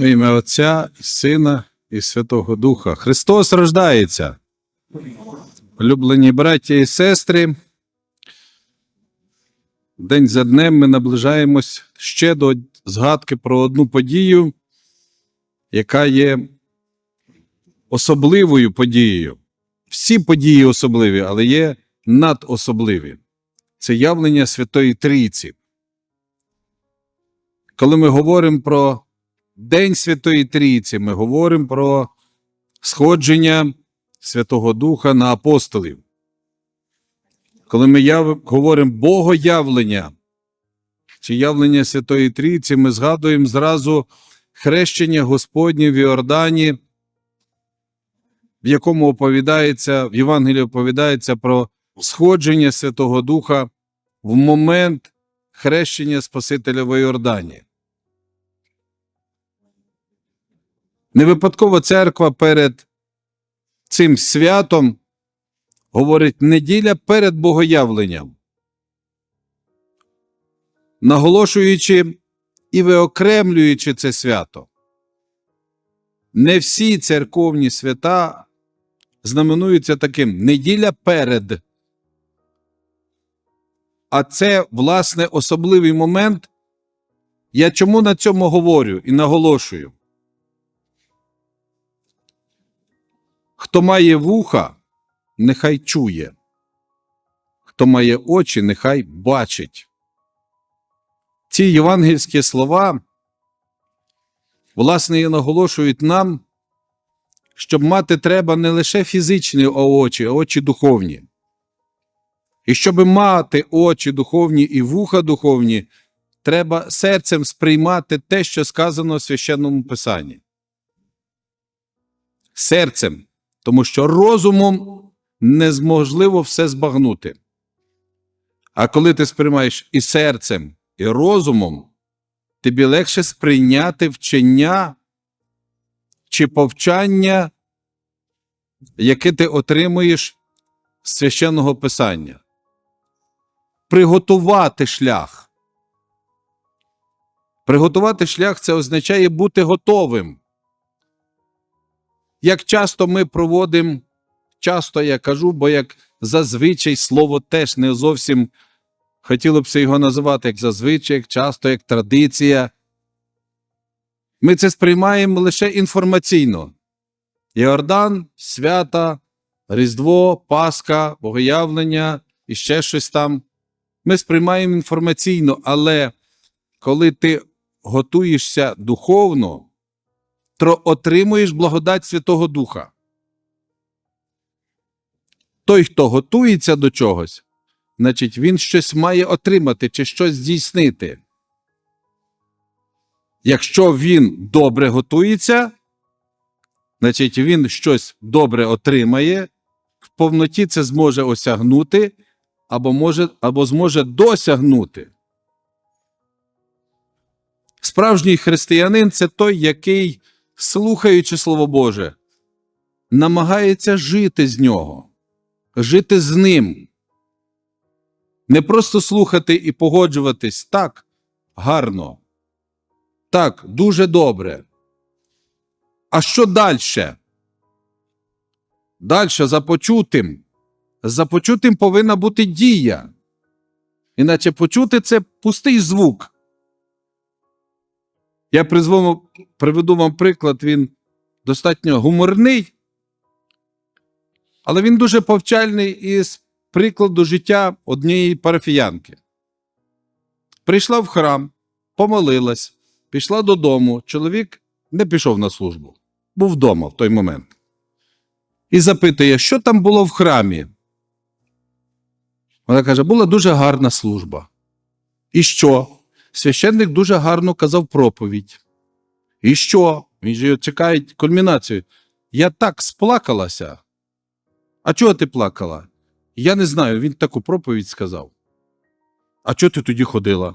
В ім'я Отця і Сина і Святого Духа. Христос рождається. Улюблені браття і сестри. День за днем ми наближаємось ще до згадки про одну подію, яка є особливою подією. Всі події особливі, але є надособливі. Це явлення Святої Трійці. Коли ми говоримо про День Святої Трійці, ми говоримо про сходження Святого Духа на апостолів. Коли ми яв... говоримо Богоявлення чи явлення Святої Трійці, ми згадуємо зразу хрещення Господнє в Іордані, в якому оповідається, в Євангелії оповідається про сходження Святого Духа в момент хрещення Спасителя в Іордані. Не випадково церква перед цим святом говорить неділя перед богоявленням, наголошуючи і виокремлюючи це свято. Не всі церковні свята знаменуються таким неділя перед. А це, власне, особливий момент. Я чому на цьому говорю і наголошую? Хто має вуха, нехай чує. Хто має очі, нехай бачить. Ці євангельські слова, власне, і наголошують нам, щоб мати треба не лише фізичні очі, а очі духовні. І щоб мати очі духовні і вуха духовні, треба серцем сприймати те, що сказано в священному писанні. Серцем, тому що розумом неможливо все збагнути. А коли ти сприймаєш і серцем, і розумом, тобі легше сприйняти вчення чи повчання, яке ти отримуєш з священного писання. Приготувати шлях. Приготувати шлях це означає бути готовим. Як часто ми проводимо, часто я кажу, бо як зазвичай слово теж не зовсім хотіло б це його називати як зазвичай, як часто, як традиція. Ми це сприймаємо лише інформаційно. Йордан, свята, Різдво, Пасха, Богоявлення і ще щось там. Ми сприймаємо інформаційно, але коли ти готуєшся духовно, отримуєш благодать Святого Духа. Той, хто готується до чогось, значить, він щось має отримати чи щось здійснити. Якщо він добре готується, значить він щось добре отримає, в повноті це зможе осягнути або, може, або зможе досягнути. Справжній християнин це той, який, слухаючи Слово Боже, намагається жити з нього, жити з ним. Не просто слухати і погоджуватись так гарно, так, дуже добре. А що далі? Далі за почутим. За почутим повинна бути дія. Іначе почути це пустий звук. Я призвому, приведу вам приклад, він достатньо гуморний, але він дуже повчальний із прикладу життя однієї парафіянки. Прийшла в храм, помолилась, пішла додому. Чоловік не пішов на службу, був вдома в той момент. І запитує, що там було в храмі. Вона каже, була дуже гарна служба. І що? Священник дуже гарно казав проповідь. І що? Він же чекає кульмінацію. Я так сплакалася. А чого ти плакала? Я не знаю, він таку проповідь сказав. А чого ти тоді ходила?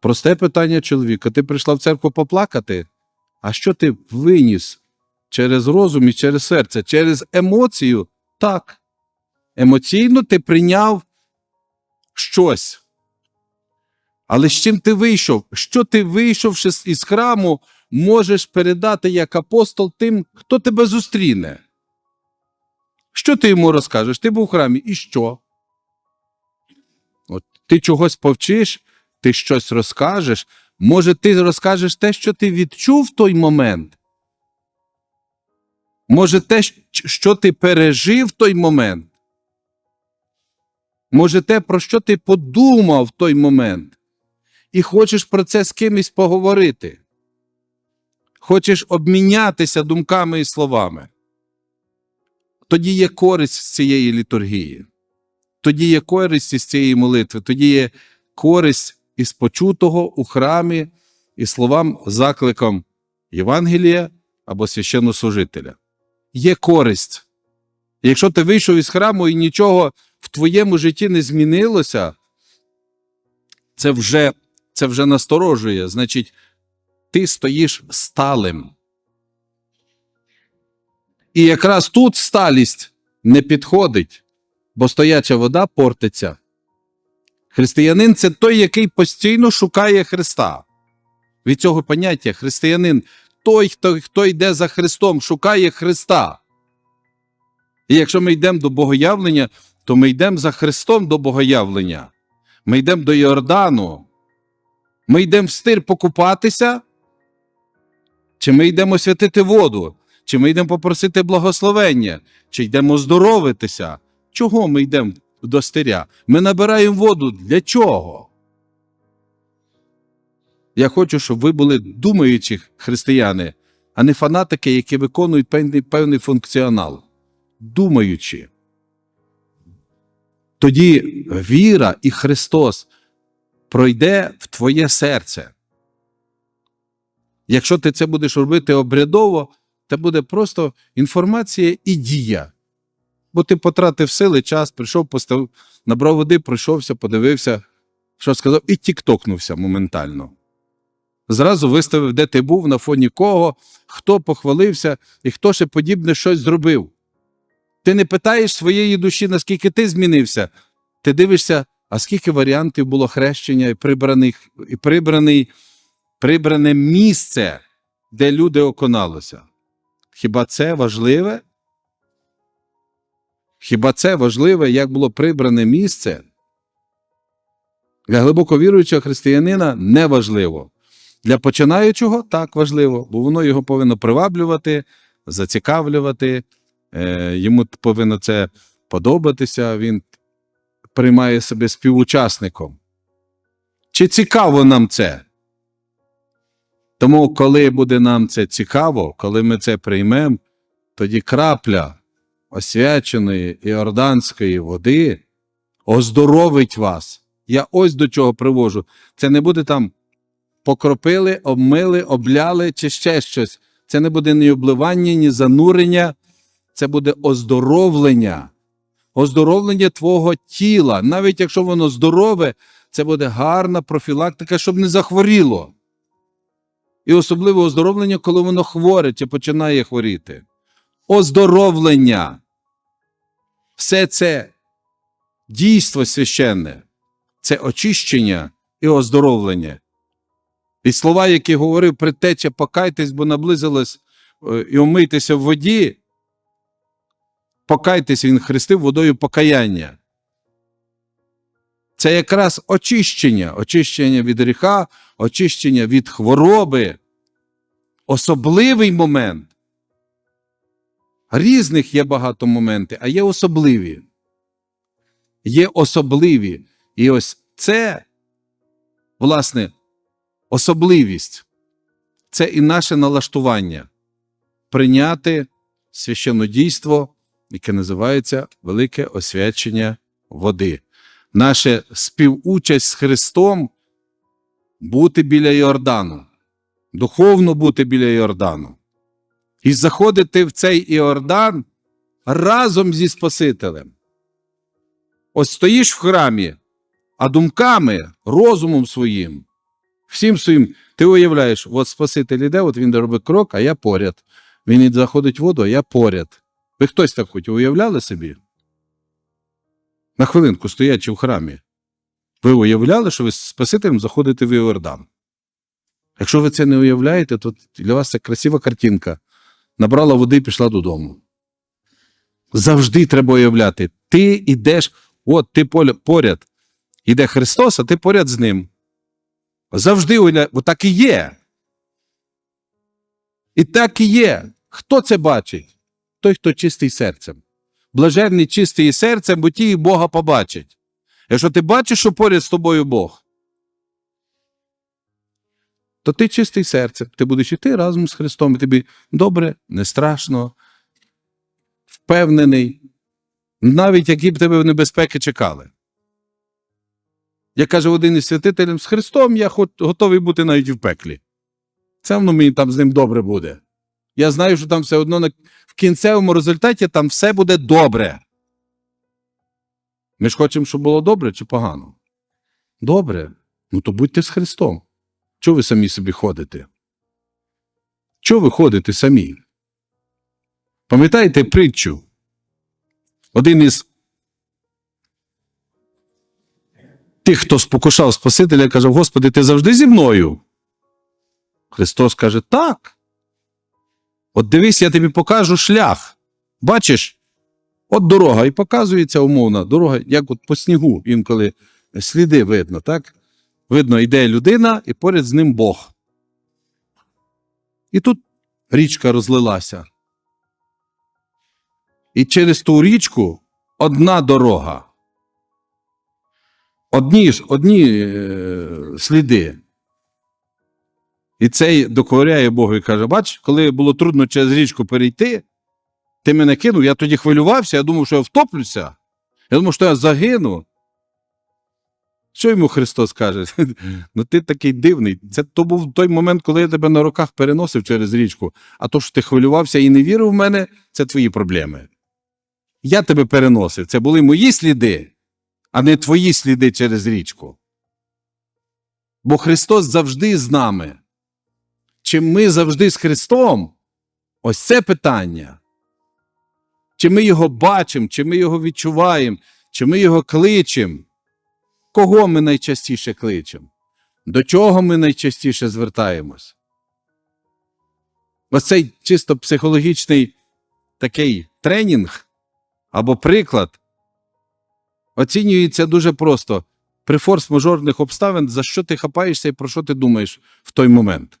Просте питання чоловіка. Ти прийшла в церкву поплакати? А що ти виніс через розум і через серце, через емоцію? Так. Емоційно ти прийняв щось. Але з чим ти вийшов? Що ти, вийшовши із храму, можеш передати як апостол тим, хто тебе зустріне? Що ти йому розкажеш? Ти був в храмі, і що? От ти чогось повчиш, ти щось розкажеш. Може, ти розкажеш те, що ти відчув в той момент? Може, те, що ти пережив в той момент? Може, те, про що ти подумав в той момент? І хочеш про це з кимось поговорити? Хочеш обмінятися думками і словами? Тоді є користь з цієї літургії. Тоді є користь із цієї молитви, тоді є користь із почутого у храмі і словам, закликом Євангелія або священнослужителя. Є користь. Якщо ти вийшов із храму і нічого в твоєму житті не змінилося, це вже, це вже насторожує. Значить, ти стоїш сталим. І якраз тут сталість не підходить, бо стояча вода портиться. Християнин це той, який постійно шукає Христа. Від цього поняття християнин той, хто, хто йде за Христом, шукає Христа. І якщо ми йдемо до богоявлення, то ми йдемо за Христом до богоявлення. Ми йдемо до Йордану. Ми йдемо в стир покупатися, чи ми йдемо святити воду, чи ми йдемо попросити благословення, чи йдемо здоровитися. Чого ми йдемо до стиря? Ми набираємо воду для чого? Я хочу, щоб ви були думаючі християни, а не фанатики, які виконують певний, певний функціонал. Думаючи. Тоді віра і Христос пройде в твоє серце. Якщо ти це будеш робити обрядово, це буде просто інформація і дія. Бо ти потратив сили, час, прийшов, постав, набрав води, пройшовся, подивився, що сказав, і тіктокнувся моментально. Зразу виставив, де ти був, на фоні кого, хто похвалився і хто ще подібне щось зробив. Ти не питаєш своєї душі, наскільки ти змінився. Ти дивишся, а скільки варіантів було хрещення і прибраних, і прибраний, прибране місце, де люди оконалися. Хіба це важливе? Хіба це важливе, як було прибране місце? Для глибоко віруючого християнина не важливо. Для починаючого так важливо, бо воно його повинно приваблювати, зацікавлювати, е, йому повинно це подобатися, він приймає себе співучасником. Чи цікаво нам це? Тому, коли буде нам це цікаво, коли ми це приймемо, тоді крапля освяченої іорданської води оздоровить вас. Я ось до чого привожу. Це не буде там покропили, обмили, обляли чи ще щось. Це не буде ні обливання, ні занурення, це буде оздоровлення. Оздоровлення твого тіла. Навіть якщо воно здорове, це буде гарна профілактика, щоб не захворіло. І особливо оздоровлення, коли воно хворе чи починає хворіти. Оздоровлення. Все це дійство священне, це очищення і оздоровлення. І слова, які говорив предтеча, покайтесь, бо наблизилось е, і омийтеся в воді. Покайтесь, він хрестив водою покаяння. Це якраз очищення, очищення від гріха, очищення від хвороби. Особливий момент. Різних є багато моментів, а є особливі. Є особливі. І ось це, власне, особливість. Це і наше налаштування прийняти священнодійство, яке називається Велике освячення води. Наша співучасть з Христом бути біля Йордану, духовно бути біля Йордану. І заходити в цей Іордан разом зі Спасителем. Ось стоїш в храмі, а думками, розумом своїм, всім своїм, ти уявляєш, от Спаситель іде, от він робить крок, а я поряд. Він заходить в воду, а я поряд. Ви хтось так хоч уявляли собі? На хвилинку стоячи в храмі. Ви уявляли, що ви Спасителем заходите в Іордан. Якщо ви це не уявляєте, то для вас це красива картинка. Набрала води і пішла додому. Завжди треба уявляти. Ти йдеш, от ти поряд. Іде Христос, а ти поряд з ним. Завжди уявляй, так і є. І так і є. Хто це бачить? Той, хто чистий серцем. Блаженний чистий серцем, бо ті Бога побачать. Якщо ти бачиш, що поряд з тобою Бог, то ти чистий серцем. Ти будеш іти разом з Христом, і тобі добре, не страшно, впевнений, навіть які б тебе небезпеки чекали. Як каже один із святителів, з Христом я готовий бути навіть в пеклі. Це воно мені там з ним добре буде. Я знаю, що там все одно на, в кінцевому результаті там все буде добре. Ми ж хочемо, щоб було добре чи погано? Добре. Ну то будьте з Христом. Чого ви самі собі ходите? Чого ви ходите самі? Пам'ятаєте притчу? Один із тих, хто спокушав Спасителя, каже: Господи, ти завжди зі мною. Христос каже: Так. От дивись, я тобі покажу шлях. Бачиш, от дорога, і показується умовна дорога, як от по снігу, інколи сліди видно, так? Видно, йде людина, і поряд з ним Бог. І тут річка розлилася. І через ту річку одна дорога. Одні, одні е, сліди. І цей докоряє Богу і каже: Бач, коли було трудно через річку перейти, ти мене кинув, я тоді хвилювався, я думав, що я втоплюся. Я думав, що я загину. Що йому Христос каже? Ну ти такий дивний. Це то був той момент, коли я тебе на руках переносив через річку. А то, що ти хвилювався і не вірив в мене, це твої проблеми. Я тебе переносив. Це були мої сліди, а не твої сліди через річку. Бо Христос завжди з нами. Чи ми завжди з Христом? Ось це питання. Чи ми його бачимо, чи ми його відчуваємо, чи ми його кличемо? Кого ми найчастіше кличемо? До чого ми найчастіше звертаємось? Ось цей чисто психологічний такий тренінг або приклад оцінюється дуже просто. При форс-мажорних обставин, за що ти хапаєшся і про що ти думаєш в той момент.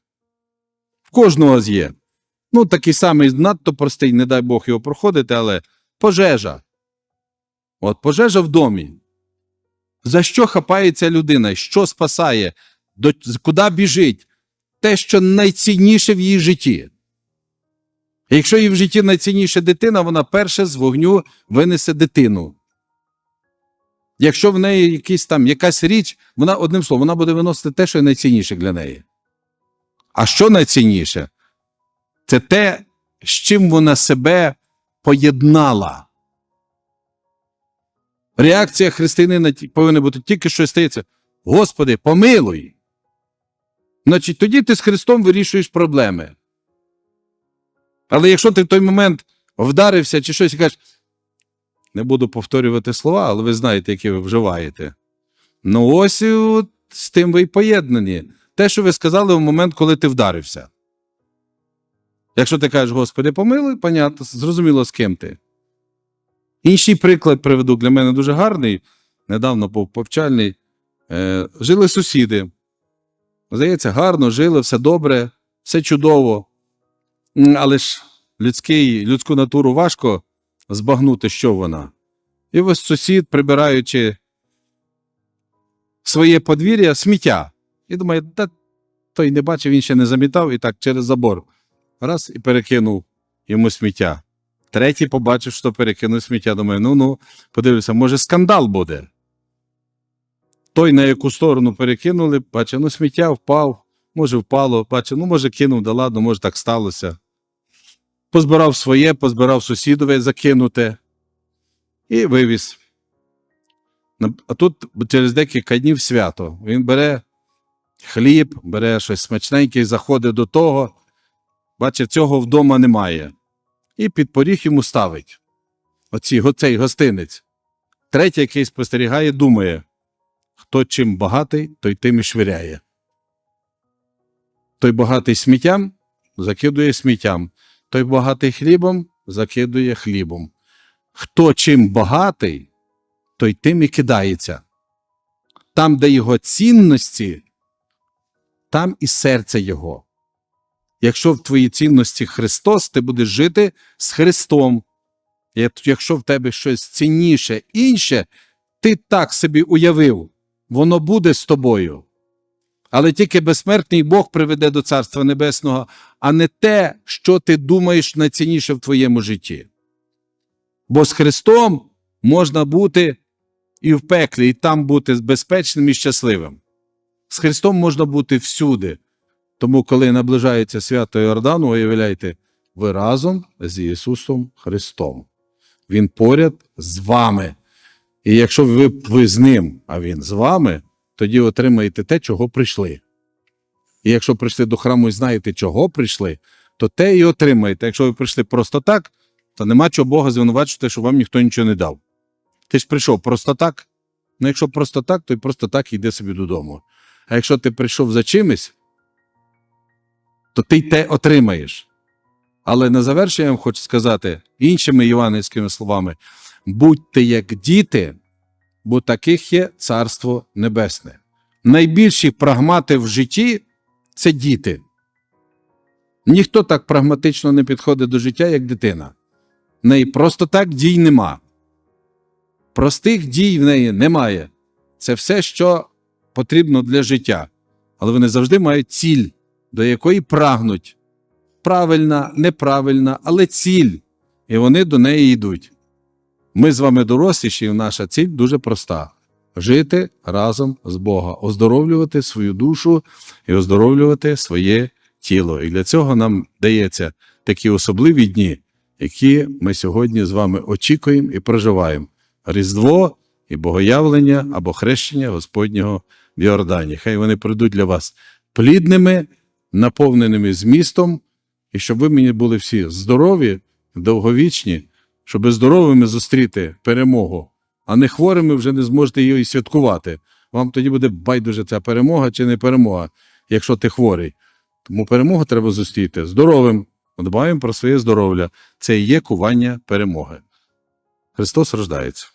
Кожного з є. Ну, такий самий надто простий, не дай Бог його проходити, але пожежа. От пожежа в домі. За що хапається людина? Що спасає? До, куди біжить? Те, що найцінніше в її житті. Якщо їй в житті найцінніше дитина, вона перше з вогню винесе дитину. Якщо в неї якісь там, якась річ, вона одним словом, вона буде виносити те, що найцінніше для неї. А що найцінніше? Це те, з чим вона себе поєднала. Реакція християнина повинна бути тільки що стається. Господи, помилуй. Значить, тоді ти з Христом вирішуєш проблеми. Але якщо ти в той момент вдарився чи щось і кажеш, не буду повторювати слова, але ви знаєте, які ви вживаєте. Ну, ось от з тим ви й поєднані. Те, що ви сказали в момент, коли ти вдарився. Якщо ти кажеш, Господи, помилуй, понятно, зрозуміло, з ким ти. Інший приклад приведу для мене дуже гарний, недавно був повчальний. Е, жили сусіди. Здається, гарно, жили, все добре, все чудово. Але ж людський, людську натуру важко збагнути, що вона. І ось сусід, прибираючи своє подвір'я, сміття. І думає, та той не бачив, він ще не замітав, і так через забор. Раз і перекинув йому сміття. Третій побачив, що перекинув сміття. Думає, ну ну, подивився, може, скандал буде. Той, на яку сторону перекинули, бачив, ну сміття впав, може, впало, бачив, ну, може, кинув, да ладно, може, так сталося. Позбирав своє, позбирав сусідове закинуте і вивіз. А тут через декілька днів свято. Він бере хліб, бере щось смачненьке і заходить до того. Бачив, цього вдома немає. І під поріг йому ставить. Оці, оцей гостинець. Третій, який спостерігає, думає: хто чим багатий, той тим і швиряє. Той багатий сміттям закидує сміттям, той багатий хлібом закидує хлібом. Хто чим багатий, той тим і кидається. Там, де його цінності, там і серце Його. Якщо в твоїй цінності Христос, ти будеш жити з Христом. Якщо в тебе щось цінніше, інше, ти так собі уявив, воно буде з тобою. Але тільки безсмертний Бог приведе до Царства Небесного, а не те, що ти думаєш найцінніше в твоєму житті. Бо з Христом можна бути і в пеклі, і там бути безпечним і щасливим. З Христом можна бути всюди. Тому, коли наближається свято Йордану, уявляйте, ви разом з Ісусом Христом. Він поряд з вами. І якщо ви, ви з ним, а Він з вами, тоді отримаєте те, чого прийшли. І якщо прийшли до храму і знаєте, чого прийшли, то те і отримаєте. Якщо ви прийшли просто так, то нема чого Бога звинувачувати, що вам ніхто нічого не дав. Ти ж прийшов просто так. Ну, якщо просто так, то й просто так йди собі додому. А якщо ти прийшов за чимось, то ти й те отримаєш. Але на завершення я вам хочу сказати іншими іванівськими словами: будьте як діти, бо таких є Царство Небесне. Найбільші прагмати в житті це діти. Ніхто так прагматично не підходить до життя, як дитина. В неї просто так дій нема. Простих дій в неї немає. Це все, що потрібно для життя. Але вони завжди мають ціль, до якої прагнуть. Правильна, неправильна, але ціль. І вони до неї йдуть. Ми з вами доросліші, і наша ціль дуже проста: жити разом з Бога, оздоровлювати свою душу і оздоровлювати своє тіло. І для цього нам дається такі особливі дні, які ми сьогодні з вами очікуємо і проживаємо. Різдво і Богоявлення або хрещення Господнього в Йордані. Хай вони прийдуть для вас плідними, наповненими змістом, і щоб ви мені були всі здорові, довговічні, щоб здоровими зустріти перемогу, а не хворими вже не зможете її святкувати. Вам тоді буде байдуже ця перемога чи не перемога, якщо ти хворий. Тому перемогу треба зустріти здоровим. Дбаємо про своє здоров'я. Це і є кування перемоги. Христос рождається.